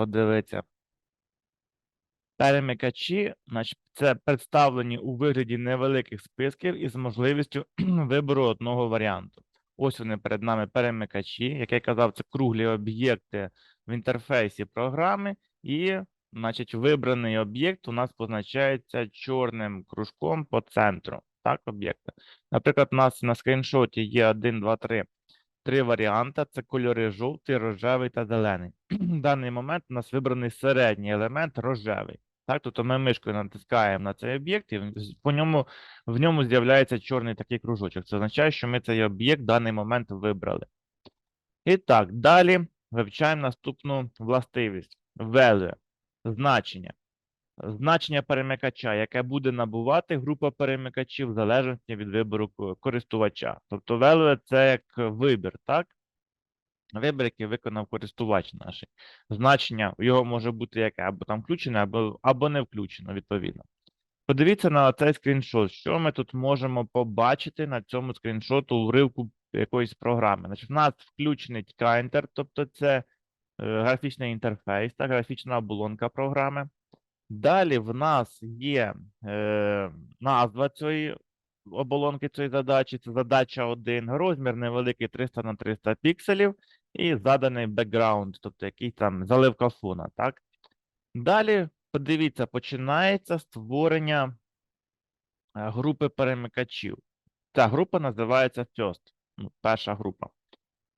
подивитися. Перемикачі, значить, це представлені у вигляді невеликих списків із можливістю вибору одного варіанту. Ось вони перед нами перемикачі, як я казав, це круглі об'єкти в інтерфейсі програми, і, значить, вибраний об'єкт у нас позначається чорним кружком по центру. Так, об'єкта. Наприклад, у нас на скріншоті є 1, 2, 3. Три варіанти: це кольори жовтий, рожевий та зелений. В даний момент у нас вибраний середній елемент рожевий. Так, тобто ми мишкою натискаємо на цей об'єкт, і по ньому в ньому з'являється чорний такий кружочок. Це означає, що ми цей об'єкт в даний момент вибрали. І так, далі вивчаємо наступну властивість value, значення. Значення перемикача, яке буде набувати група перемикачів в залежності від вибору користувача. Тобто value – це як вибір, так? Вибір, який виконав користувач наш. Значення його може бути яке або там включене, або, або не включено, відповідно. Подивіться на цей скріншот. Що ми тут можемо побачити на цьому скріншоту уривку якоїсь програми? Значить, в нас включений Kindr, тобто це е, графічний інтерфейс, так, графічна оболонка програми. Далі в нас є е, назва цієї оболонки цієї задачі. Це задача 1, розмір невеликий 300 на 300 пікселів і заданий бекграунд, тобто якийсь там заливка фона, так? Далі, подивіться, починається створення е, групи перемикачів. Ця група називається First, ну, перша група.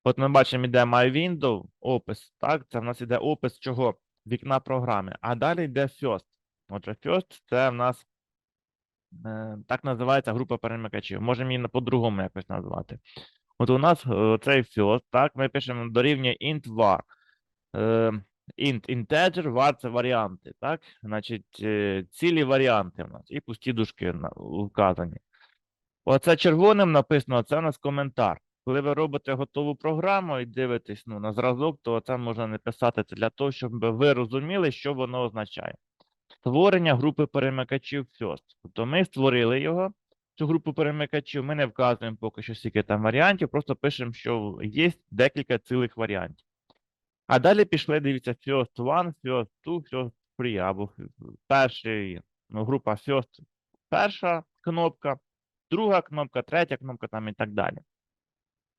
От ми бачимо, іде MyWindow, опис, так? Це в нас іде опис чого? Вікна програми. А далі йде First. Отже, First це в нас е, так називається група перемикачів. Можемо її по-другому якось назвати. От у нас е, цей First, так, ми пишемо дорівнює int var. Е, int integer, var це варіанти, так? Значить, цілі варіанти в нас і пусті дужки вказані. Оце червоним написано, це у нас коментар. Коли ви робите готову програму і дивитесь ну, на зразок, то це можна не писати це для того, щоб ви розуміли, що воно означає. Створення групи перемикачів First. Тобто ми створили його, цю групу перемикачів, ми не вказуємо поки що скільки там варіантів, просто пишемо, що є декілька цілих варіантів. А далі пішли, дивіться, First One, First Two, First Three, або перший, ну, група First, перша кнопка, друга кнопка, третя кнопка там і так далі.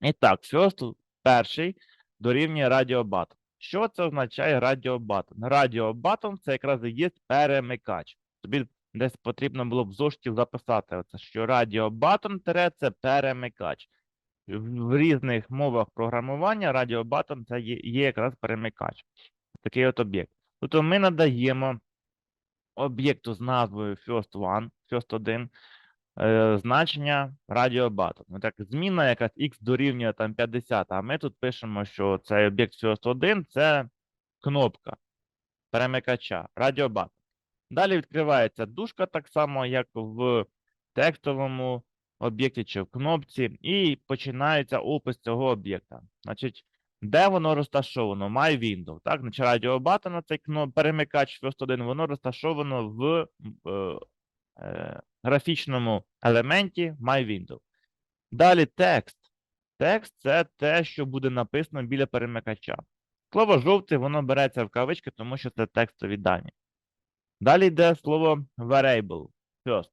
І так, first, перший дорівнює радіобатон. Що це означає радіобатон? Радіобатон це якраз і є перемикач. Тобі десь потрібно було б зошиті записати, оце, що радіобатон це перемикач. В різних мовах програмування радіобатон це є, є якраз перемикач. Такий от об'єкт. Тобто ми надаємо об'єкту з назвою first one, first 1, е, значення радіобатон. Ну, так, зміна якась x дорівнює там 50, а ми тут пишемо, що цей об'єкт first 1 це кнопка перемикача, радіобатон. Далі відкривається дужка так само, як в текстовому об'єкті чи в кнопці, і починається опис цього об'єкта. Значить, де воно розташовано? MyWindow. Так, значить, радіобатон, цей кно- перемикач first 1, воно розташовано в е, е, графічному елементі MyWindow. Далі текст. Текст це те, що буде написано біля перемикача. Слово жовтий, воно береться в кавички, тому що це текстові дані. Далі йде слово variable. First.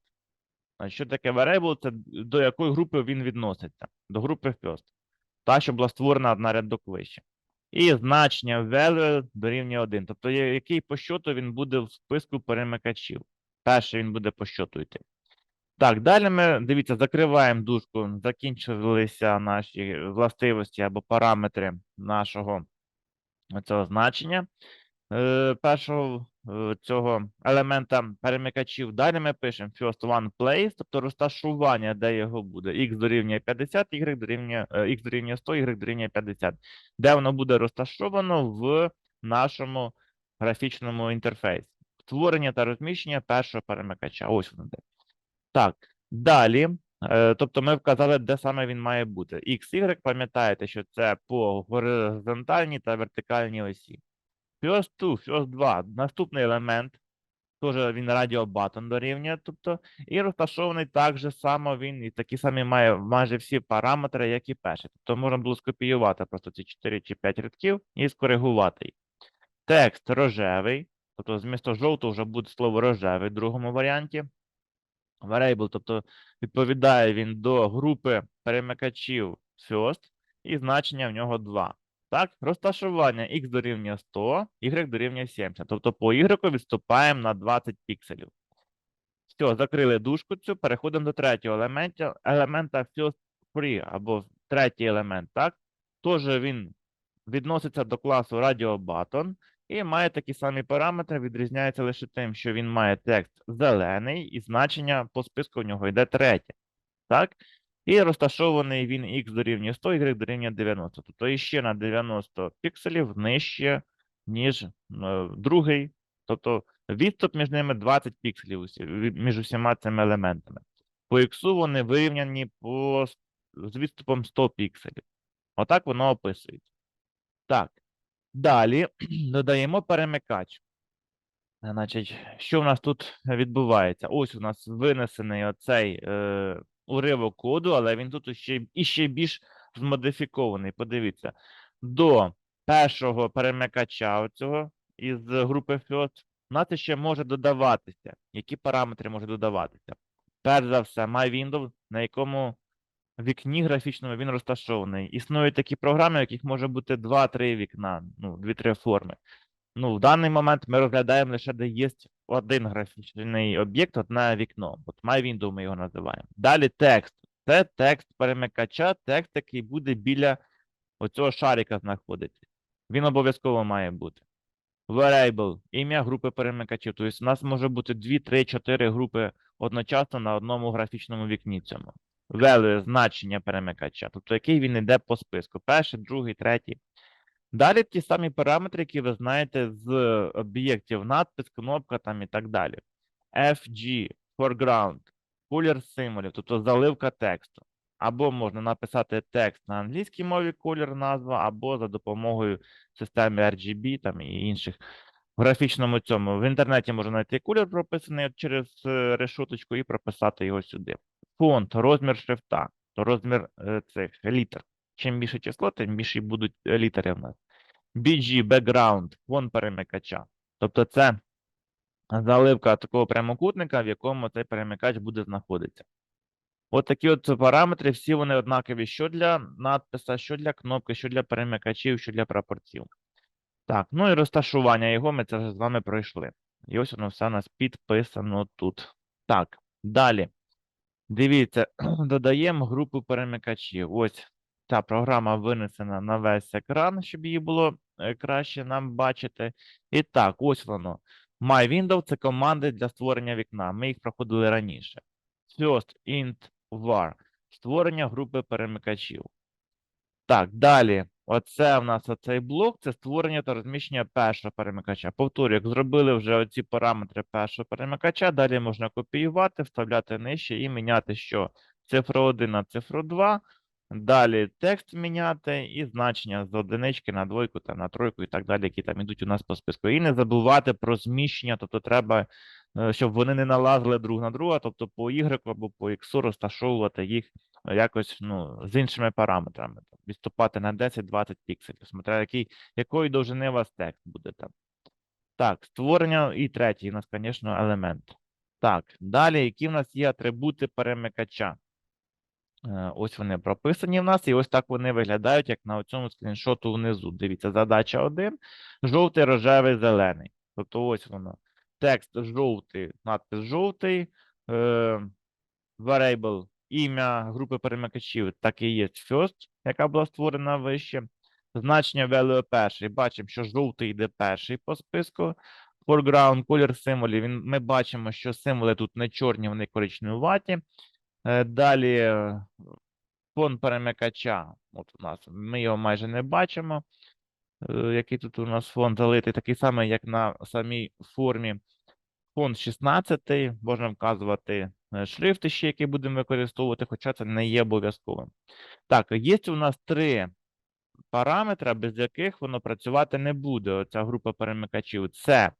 Що таке variable? Це до якої групи він відноситься? До групи first. Та, що була створена на рядок вище. І значення value дорівнює 1. Тобто, який по щоту він буде в списку перемикачів. Перший він буде по щоту йти. Так, далі ми, дивіться, закриваємо дужку. Закінчилися наші властивості або параметри нашого цього значення е, першого е, цього елемента перемикачів. Далі ми пишемо first one place, тобто розташування, де його буде. x дорівнює 50, y дорівнює, е, x дорівнює 100, y дорівнює 50. Де воно буде розташовано в нашому графічному інтерфейсі. Створення та розміщення першого перемикача. Ось воно де. Так, далі. е, Тобто ми вказали, де саме він має бути. X, Y, пам'ятаєте, що це по горизонтальній та вертикальній осі. First 2, First 2, наступний елемент, теж він радіобатон дорівнює, тобто, і розташований так же само він, і такі самі має майже всі параметри, як і перший. Тобто можна було скопіювати просто ці 4 чи 5 рядків і скоригувати їх. Текст рожевий, тобто змісто жовтого вже буде слово рожевий в другому варіанті. Variable, тобто відповідає він до групи перемикачів first, і значення в нього 2. Так, розташування x дорівнює 100, y дорівнює 70. Тобто по y відступаємо на 20 пікселів. Все, закрили дужку цю, переходимо до третього елемента, елемента first free, або третій елемент, так? Тож він відноситься до класу Radio Button і має такі самі параметри, відрізняється лише тим, що він має текст зелений, і значення по списку в нього йде третє. Так? І розташований він x дорівнює 100, y дорівнює 90. Тобто іще на 90 пікселів нижче, ніж е, другий. Тобто відступ між ними 20 пікселів між усіма цими елементами. По x вони вирівняні по, з відступом 100 пікселів. Отак воно описується. Так. Далі додаємо перемикач. Значить, що в нас тут відбувається? Ось у нас винесений оцей е, уривок коду, але він тут ще, іще більш змодифікований. Подивіться, до першого перемикача оцього із групи First у нас ще може додаватися. Які параметри можуть додаватися? Перш за все, MyWindows, на якому вікні графічному він розташований. Існують такі програми, в яких може бути 2-3 вікна, ну, 2-3 форми. Ну, в даний момент ми розглядаємо лише, де є один графічний об'єкт, одне вікно. От MyWindow ми його називаємо. Далі текст. Це текст перемикача, текст, який буде біля оцього шарика знаходиться. Він обов'язково має бути. Variable – ім'я групи перемикачів. Тобто у нас може бути 2, 3, 4 групи одночасно на одному графічному вікні цьому. Value – значення перемикача, тобто який він йде по списку. Перший, другий, третій. Далі ті самі параметри, які ви знаєте з об'єктів надпис, кнопка там і так далі. FG, foreground, колір символів, тобто заливка тексту. Або можна написати текст на англійській мові, колір назва, або за допомогою системи RGB там і інших. В графічному цьому в інтернеті можна знайти колір прописаний через е, решуточку і прописати його сюди. Фонд, розмір шрифта, то розмір е, цих літер. Чим більше число, тим більше будуть е, літери в нас. BG, background, фон перемикача. Тобто це заливка такого прямокутника, в якому цей перемикач буде знаходитися. От такі от параметри, всі вони однакові що для надписа, що для кнопки, що для перемикачів, що для прапорців. Так, ну і розташування його ми це вже з вами пройшли. І ось воно все у нас підписано тут. Так, далі. Дивіться, додаємо групу перемикачів. Ось ця програма винесена на весь екран, щоб її було е, краще нам бачити. І так, ось воно. MyWindows – це команди для створення вікна. Ми їх проходили раніше. First int var – створення групи перемикачів. Так, далі. Оце в нас оцей блок це створення та розміщення першого перемикача. Повторюю, як зробили вже оці параметри першого перемикача, далі можна копіювати, вставляти нижче і міняти що? Цифру 1 на цифру 2. Далі текст міняти і значення з одинички на двойку, там, на тройку і так далі, які там ідуть у нас по списку. І не забувати про зміщення, тобто треба, е, щоб вони не налазили друг на друга, тобто по Y або по X розташовувати їх якось ну, з іншими параметрами. Відступати на 10-20 пікселів, смотря який, якої довжини у вас текст буде там. Так, створення і третій у нас, звісно, елемент. Так, далі, які в нас є атрибути перемикача? Е, Ось вони прописані в нас, і ось так вони виглядають, як на цьому скріншоту внизу. Дивіться, задача 1. Жовтий, рожевий, зелений. Тобто ось воно. Текст жовтий, надпис жовтий. Е, variable, ім'я групи перемикачів, так і є first, яка була створена вище. Значення value перший. Бачимо, що жовтий йде перший по списку. Foreground, колір символів. Ми бачимо, що символи тут не чорні, вони коричневаті. Е, Далі е, фон перемикача. От у нас ми його майже не бачимо. Е, Який тут у нас фон залитий, такий самий, як на самій формі. Фон 16, можна вказувати шрифти ще, які будемо використовувати, хоча це не є обов'язковим. Так, є у нас три параметри, без яких воно працювати не буде. Оця група перемикачів. Це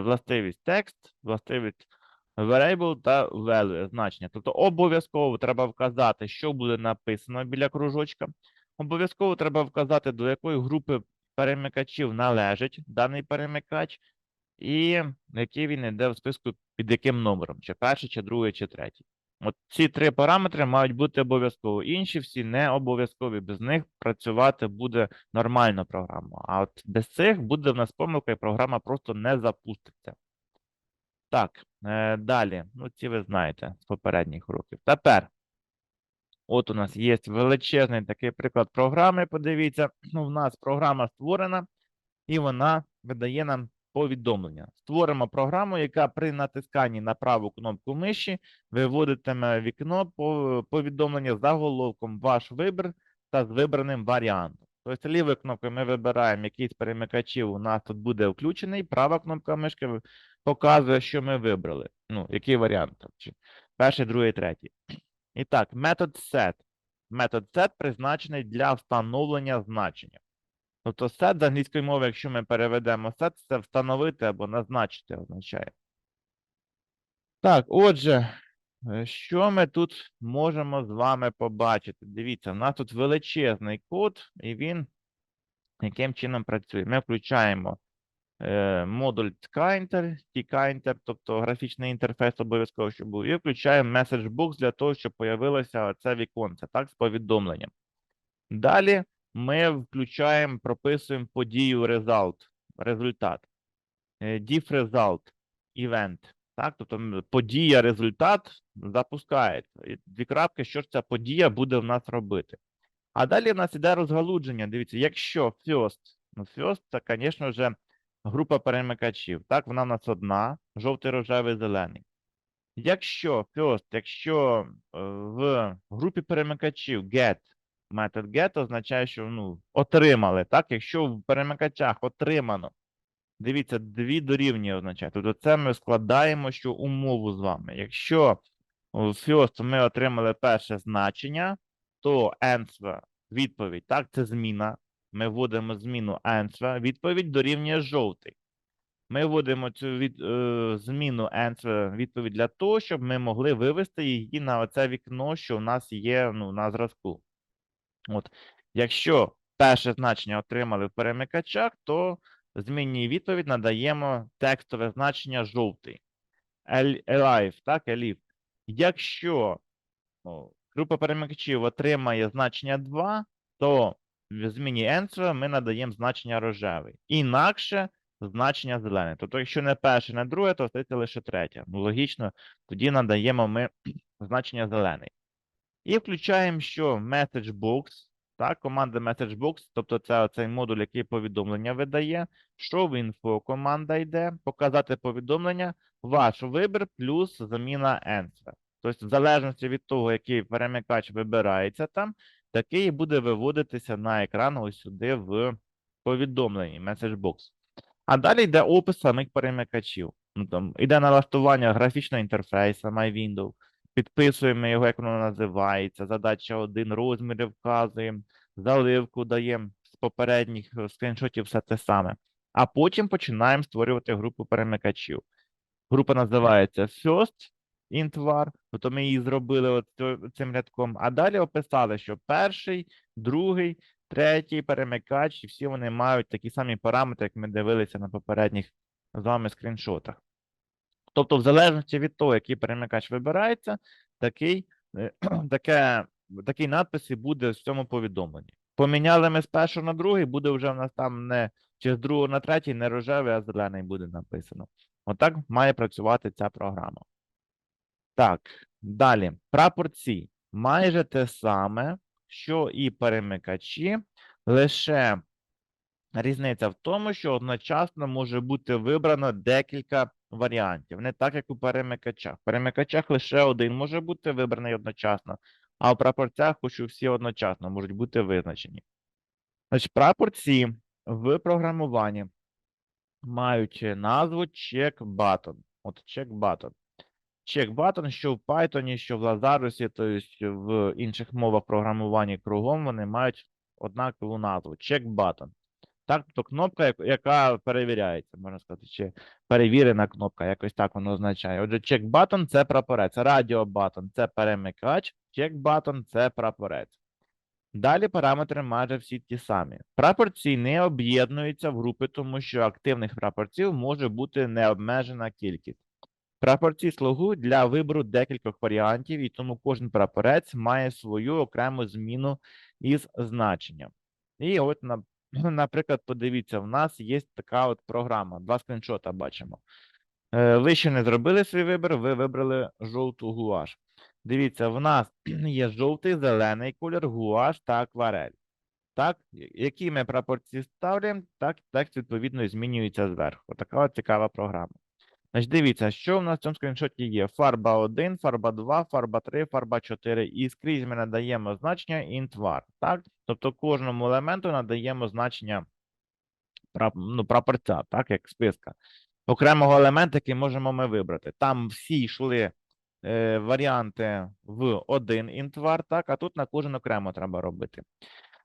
властивість текст, властивість variable та value значення. Тобто обов'язково треба вказати, що буде написано біля кружочка. Обов'язково треба вказати, до якої групи перемикачів належить даний перемикач, і який він йде в списку під яким номером, чи перший, чи другий, чи третій. От ці три параметри мають бути обов'язково. Інші всі не обов'язкові. Без них працювати буде нормально програма. А от без цих буде в нас помилка, і програма просто не запуститься. Так, далі. Ну, ці ви знаєте з попередніх років. Тепер. От у нас є величезний такий приклад програми. Подивіться, ну, в нас програма створена, і вона видає нам повідомлення. Створимо програму, яка при натисканні на праву кнопку миші виводитиме вікно повідомлення з заголовком Ваш вибір та з вибраним варіантом. Тобто лівою кнопкою ми вибираємо якийсь з перемикачів, у нас тут буде включений, права кнопка мишки показує, що ми вибрали. Ну, який варіант перший, другий, третій. І так, метод set. Метод set призначений для встановлення значення. Тобто set з англійської мови, якщо ми переведемо set, це встановити або назначити означає. Так, отже, е, що ми тут можемо з вами побачити? Дивіться, в нас тут величезний код, і він яким чином працює? Ми включаємо модуль tkinter, tkinter, тобто графічний інтерфейс обов'язково, щоб був, і включаємо message для того, щоб появилося це віконце, так, з повідомленням. Далі ми включаємо, прописуємо подію result, результат. Е, diff event. Так, тобто подія, результат запускається. Дві крапки, що ж ця подія буде в нас робити. А далі в нас іде розгалудження. Дивіться, якщо first, ну first, це, звісно ж, група перемикачів. Так, вона в нас одна, жовтий, рожевий, зелений. Якщо first, якщо е, в групі перемикачів get, метод get означає, що ну, отримали. Так, якщо в перемикачах отримано, дивіться, дві дорівнює означає. Тобто це ми складаємо що умову з вами. Якщо в first ми отримали перше значення, то answer, відповідь, так, це зміна. Ми вводимо зміну answer, відповідь дорівнює жовтий. Ми вводимо цю від, е, зміну answer відповідь для того, щоб ми могли вивести її на оце вікно, що в нас є ну, на зразку. От. Якщо перше значення отримали в перемикачах, то змінній відповідь надаємо текстове значення жовтий. Alive, так, Alive. Якщо ну, група перемикачів отримає значення 2, то в зміні answer ми надаємо значення рожевий. Інакше значення зелене. Тобто, якщо не перше, не друге, то остається лише третє. Ну, логічно, тоді надаємо ми значення зелений. І включаємо, що message box, так, команда message box, тобто це цей модуль, який повідомлення видає. Show info команда йде, показати повідомлення, ваш вибір плюс заміна answer. Тобто, в залежності від того, який перемикач вибирається там, такий буде виводитися на екран ось сюди в повідомленні message box. А далі йде опис самих перемикачів. Ну, там, іде налаштування графічного інтерфейсу MyWindow, підписуємо його, як воно називається, задача один, розміри вказуємо, заливку даємо з попередніх е, скріншотів, все те саме. А потім починаємо створювати групу перемикачів. Група називається First int var, тобто ми її зробили от цим рядком, а далі описали, що перший, другий, третій перемикач, і всі вони мають такі самі параметри, як ми дивилися на попередніх з вами скріншотах. Тобто, в залежності від того, який перемикач вибирається, такий, е, таке, такий надпис і буде в цьому повідомленні. Поміняли ми з першого на другий, буде вже в нас там не чи з другого на третій, не рожевий, а зелений буде написано. Отак має працювати ця програма. Так, далі. Прапорці. Майже те саме, що і перемикачі, лише різниця в тому, що одночасно може бути вибрано декілька варіантів. Не так, як у перемикачах. В перемикачах лише один може бути вибраний одночасно, а у прапорцях хоч всі одночасно можуть бути визначені. Значить, прапорці в програмуванні мають назву check button. От check button. Button, що в Python, що в Lazarus, тобто в інших мовах програмування кругом, вони мають однакову назву button. Так, тобто кнопка, яка перевіряється, можна сказати, чи перевірена кнопка, якось так воно означає. Отже, button – це прапорець, радіо button – це перемикач, button – це прапорець. Далі параметри майже всі ті самі. Прапорці не об'єднуються в групи, тому що активних прапорців може бути необмежена кількість. Прапорці слугують для вибору декількох варіантів, і тому кожен прапорець має свою окрему зміну із значенням. І от, наприклад, подивіться, в нас є така от програма. Два скріншота бачимо. Е, Ви ще не зробили свій вибір, ви вибрали жовту гуаш. Дивіться, в нас є жовтий, зелений колір, гуаш та акварель. Так, які ми прапорці ставляємо, так текст відповідно змінюється зверху. Така от цікава програма. Значить, дивіться, що в нас в цьому скріншоті є: фарба 1, фарба 2, фарба 3, фарба 4. І скрізь ми надаємо значення var. Так? Тобто кожному елементу надаємо значення ну, прапорця, так, як списка. Окремого елемента, який можемо ми вибрати. Там всі йшли е, варіанти в один інтвар, так, а тут на кожен окремо треба робити.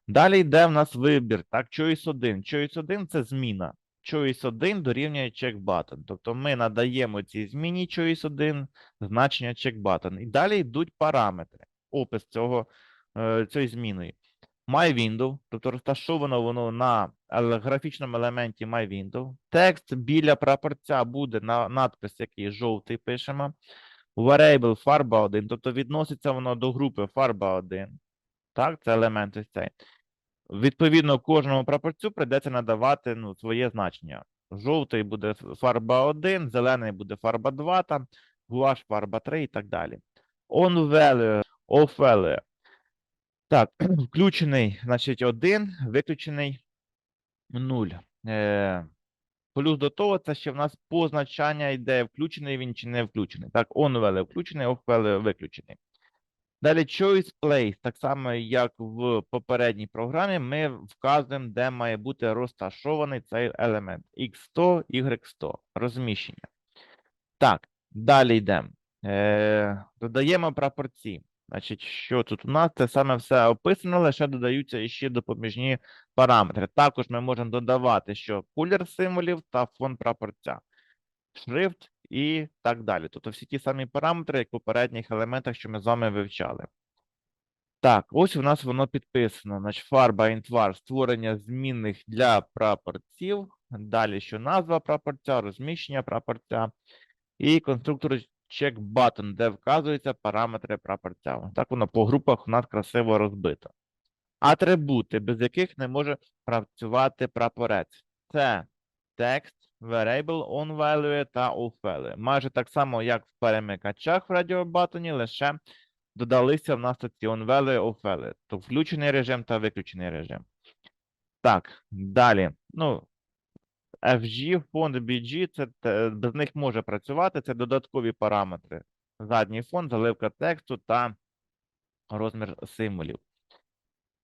Далі йде в нас вибір, так, choice 1. Choice 1 – це зміна. Choice 1 дорівнює check button. Тобто ми надаємо цій зміні choice 1 значення check button. І далі йдуть параметри, опис цього, е, цієї зміни. MyWindow, тобто розташовано воно на графічному елементі MyWindow. Текст біля прапорця буде на надпис, який жовтий пишемо. Variable фарба 1, тобто відноситься воно до групи фарба 1. Так, це елемент ось цей. Відповідно, кожному прапорцю прийдеться надавати ну, своє значення. Жовтий буде фарба 1, зелений буде фарба 2, там, гуаш фарба 3 і так далі. On value, off value. Так, включений, значить, 1, виключений 0. Е, плюс до того, це ще в нас позначання йде, включений він чи не включений. Так, on value включений, off value виключений. Далі choice place, так само як в попередній програмі, ми вказуємо, де має бути розташований цей елемент. X100, Y100, розміщення. Так, далі йдемо. Е, додаємо прапорці. Значить, що тут у нас? Це саме все описано, лише додаються іще допоміжні параметри. Також ми можемо додавати, що колір символів та фон прапорця, шрифт і так далі. Тобто всі ті самі параметри, як в попередніх елементах, що ми з вами вивчали. Так, ось у нас воно підписано. Значить, фарба інтвар, створення змінних для прапорців. Далі, що назва прапорця, розміщення прапорця. І конструктор check button, де вказуються параметри прапорця. Так воно по групах у нас красиво розбито. Атрибути, без яких не може працювати прапорець. Це текст, variable, on value та off value. Майже так само, як в перемикачах в радіобатоні, лише додалися в нас ці on value, off value. То включений режим та виключений режим. Так, далі. Ну, FG, фонд BG, це без них може працювати. Це додаткові параметри. Задній фон, заливка тексту та розмір символів.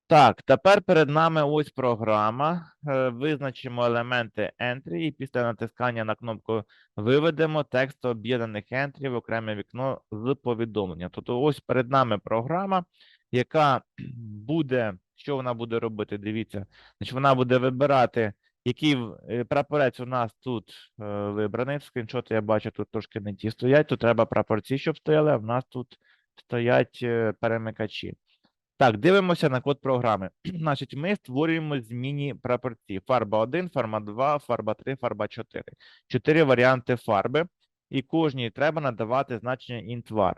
Так, тепер перед нами ось програма. Е, Визначимо елементи entry і після натискання на кнопку виведемо текст об'єднаних ентрі в окреме вікно з повідомлення. Тобто ось перед нами програма, яка буде, що вона буде робити? Дивіться, значить вона буде вибирати, який е, прапорець у нас тут е, вибраний. Скріншоти я бачу, тут трошки не ті стоять. Тут треба прапорці, щоб стояли, а в нас тут стоять перемикачі. Так, дивимося на код програми. Значить, ми створюємо змінні прапорці. Фарба 1, фарба 2, фарба 3, фарба 4. Чотири варіанти фарби, і кожній треба надавати значення int-var.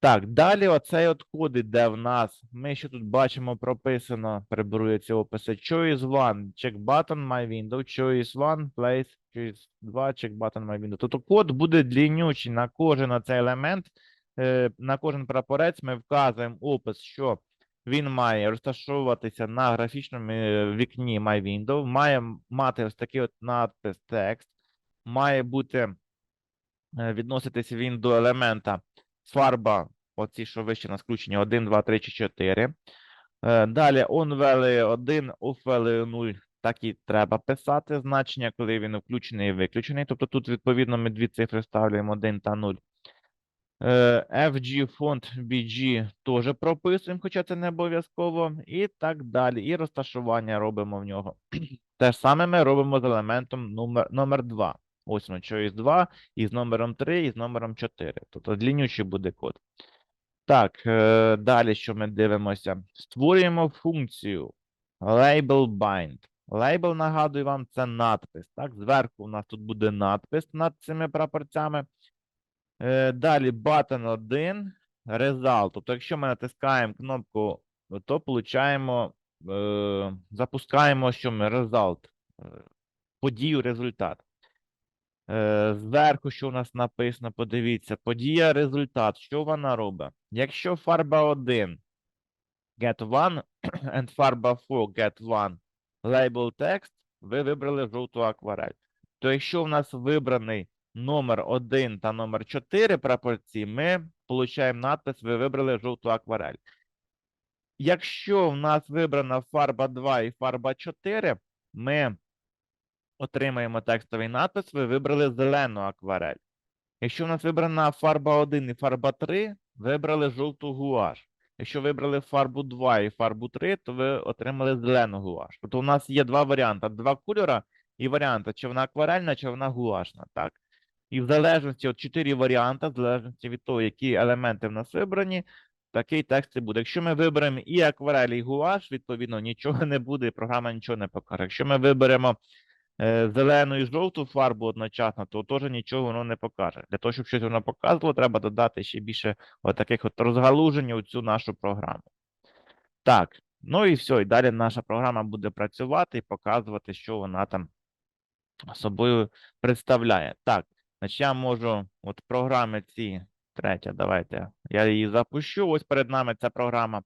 Так, далі оцей от код іде в нас. Ми ще тут бачимо прописано, приберу я ці описи. Choice 1, check button, my window, choice 1, place, choice 2, check button, my window. Тобто код буде дліннючий на кожен оцей елемент, на кожен прапорець ми вказуємо опис, що він має розташовуватися на графічному е, вікні My Window, має мати ось такий от надпис текст, має бути е, відноситися він до елемента фарба, оці, що вище на включення 1, 2, 3 чи 4. Е, Далі on value 1, off value 0. Так і треба писати значення, коли він включений і виключений. Тобто тут, відповідно, ми дві цифри вставляємо 1 та 0. Е, FG фонд BG теж прописуємо, хоча це не обов'язково, і так далі. І розташування робимо в нього. Те ж саме ми робимо з елементом номер, номер 2. Ось воно choice 2 із номером 3 і з номером 4. Тобто дліннючий буде код. Так, е, далі що ми дивимося? Створюємо функцію label. Label, нагадую вам, це надпис. Так, зверху у нас тут буде надпис над цими прапорцями. Е, далі button 1, result. Тобто, якщо ми натискаємо кнопку, то получаємо, е, запускаємо, що ми result, е, подію, результат. Зверху, що у нас написано, подивіться, подія, результат. Що вона робить? Якщо фарба 1 get one and фарба 4 get one label text, ви вибрали жовту акварель. То якщо в нас вибраний номер 1 та номер 4 прапорці, ми получаємо надпис, ви вибрали жовту акварель. Якщо в нас вибрана фарба 2 і фарба 4, ми отримаємо текстовий надпис, ви вибрали зелену акварель. Якщо в нас вибрана фарба 1 і фарба 3, вибрали жовту гуаш. Якщо вибрали фарбу 2 і фарбу 3, то ви отримали зелену гуаш. Тобто у нас є два варіанти: два кольора і варіанти, чи вона акварельна, чи вона гуашна. Так? І в залежності от чотири варіанти, в залежності від того, які елементи в нас вибрані, такий текст і буде. Якщо ми виберемо і акварель, і гуаш, відповідно, нічого не буде, і програма нічого не покаже. Якщо ми виберемо е, зелену і жовту фарбу одночасно, то теж нічого воно не покаже. Для того, щоб щось воно показувало, треба додати ще більше отаких от розгалужень у цю нашу програму. Так, ну і все, і далі наша програма буде працювати і показувати, що вона там собою представляє. Так, значить я можу, от програми ці, третя, давайте, я її запущу. Ось перед нами ця програма.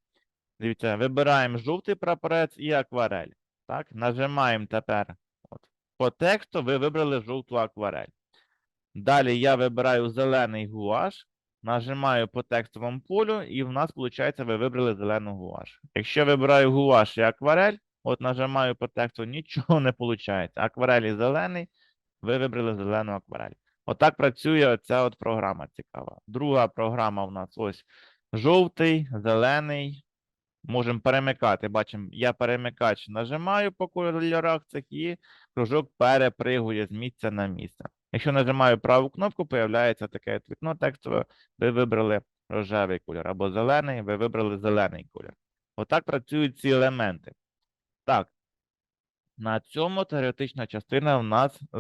Дивіться, вибираємо жовтий прапорець і акварель. Так, нажимаємо тепер. От, по тексту ви вибрали жовту акварель. Далі я вибираю зелений гуаш, нажимаю по текстовому полю, і в нас, виходить, ви вибрали зелену гуаш. Якщо вибираю гуаш і акварель, от нажимаю по тексту, нічого не виходить. Акварель і зелений, ви вибрали зелену акварель. Отак працює оця от програма цікава. Друга програма у нас ось жовтий, зелений. Можемо перемикати. Бачимо, я перемикач нажимаю по кольорах цих і кружок перепригує з місця на місце. Якщо нажимаю праву кнопку, появляється таке вікно текстове. Ви вибрали рожевий кольор або зелений, ви вибрали зелений кольор. Отак працюють ці елементи. Так, на цьому теоретична частина в нас